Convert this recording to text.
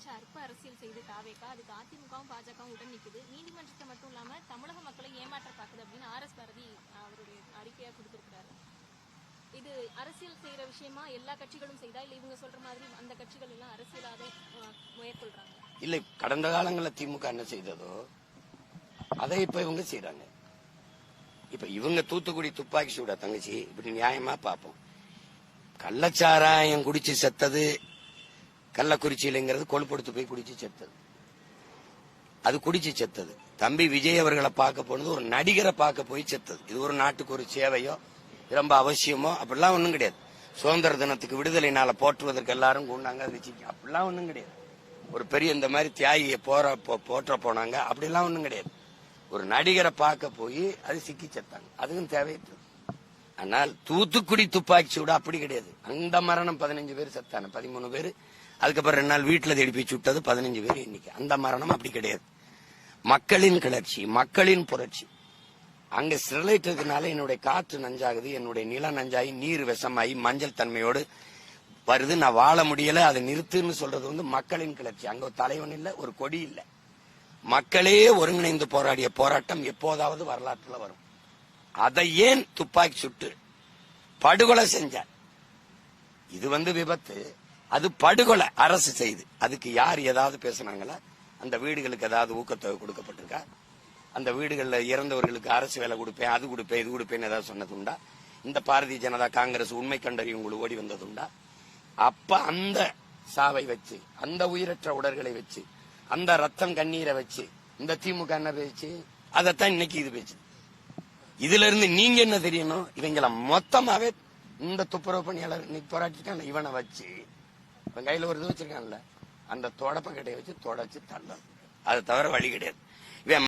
வச்சு அற்ப அரசியல் செய்து தாவேக்கா. அதுக்கு அதிமுகவும் பாஜகவும் உடன் நிற்குது நீதிமன்றத்தை மட்டும் இல்லாம தமிழக மக்களை ஏமாற்ற பாக்குது அப்படின்னு ஆர் எஸ் பாரதி அவருடைய அறிக்கையா கொடுத்திருக்கிறாரு. இது அரசியல் செய்யற விஷயமா எல்லா கட்சிகளும் செய்தா? இல்ல இவங்க சொல்ற மாதிரி அந்த கட்சிகள் எல்லாம் அரசியலாக மேற்கொள்றாங்க? இல்லை கடந்த காலங்களில் திமுக என்ன செய்ததோ அதை இப்ப இவங்க செய்கிறாங்க இப்ப இவங்க தூத்துக்குடி துப்பாக்கி சூடா தங்கச்சி இப்படி நியாயமா பார்ப்போம். கள்ளச்சாராயம் குடிச்சு செத்தது கள்ளக்குறிச்சியிலங்கிறது கொழுப்படுத்து போய் குடிச்சு செத்தது. அது குடிச்சு செத்தது. தம்பி விஜய் அவர்களை பார்க்க போனது ஒரு நடிகரை பார்க்க போய் செத்தது. இது ஒரு நாட்டுக்கு ஒரு சேவையோ ரொம்ப அவசியமோ அப்படிலாம் ஒண்ணும் கிடையாது. சுதந்திர தினத்துக்கு விடுதலை நாளை போற்றுவதற்கு எல்லாரும் கூண்டாங்க வச்சுக்க அப்படிலாம் ஒண்ணும் கிடையாது. ஒரு பெரிய இந்த மாதிரி தியாகியை போற போற்ற போனாங்க அப்படிலாம் ஒண்ணும் கிடையாது. ஒரு நடிகரை பார்க்க போய் அது சிக்கி செத்தாங்க. அதுவும் தேவையற்றது. ஆனால் தூத்துக்குடி துப்பாக்கி சூடு அப்படி கிடையாது. அந்த மரணம் பதினஞ்சு பேர் செத்தான பதிமூணு பேர். அதுக்கப்புறம் ரெண்டு நாள் வீட்டுல தேடி போய் சுட்டது பதினஞ்சு பேர் இன்னைக்கு அந்த மரணம் அப்படி கிடையாது. மக்களின் கிளர்ச்சி மக்களின் புரட்சி. அங்க ஸ்டெர்லைட் இருக்கனால என்னுடைய காற்று நஞ்சாகுது என்னுடைய நிலம் நஞ்சாகி நீர் விஷமாகி மஞ்சள் தன்மையோடு வருது. நான் வாழ முடியல. அதை நிறுத்துன்னு சொல்றது வந்து மக்களின் கிளர்ச்சி. அங்க ஒரு தலைவன் இல்லை ஒரு கொடி இல்லை. மக்களே ஒருங்கிணைந்து போராடிய போராட்டம் எப்போதாவது வரலாற்றுல வரும். அதை ஏன் துப்பாக்கி சுட்டு படுகொலை செஞ்ச இது வந்து விபத்து. அது படுகொலை அரசு செய்து. அதுக்கு யார் ஏதாவது பேசுனாங்களா? அந்த வீடுகளுக்கு ஏதாவது ஊக்கத்தொகை கொடுக்கப்பட்டிருக்கா? அந்த வீடுகளில் இறந்தவர்களுக்கு அரசு வேலை கொடுப்பேன் அது கொடுப்பேன் இது கொடுப்பேன்னு ஏதாவது சொன்னது உண்டா இந்த பாரதிய ஜனதா காங்கிரஸ் உண்மை கண்டறியும் உங்களுக்கு ஓடி வந்தது உண்டா அப்ப அந்த சாவை வச்சு அந்த உயிரற்ற உடல்களை வச்சு அந்த ரத்தம் கண்ணீரை வச்சு இந்த திமுக என்ன பேச்சு? அதைத்தான் இன்னைக்கு இது பேச்சு. இதுல இருந்து நீங்க என்ன தெரியணும்? இவங்கள மொத்தமாவே இந்த துப்புரவு பணியாளர் இன்னைக்கு போராட்டிருக்காங்க இவனை வச்சு. இவன் கையில ஒரு இது வச்சிருக்கான்ல. அந்த தொடப்ப கட்டையை வச்சு தொடச்சு தள்ளணும். அது தவிர வழி கிடையாது.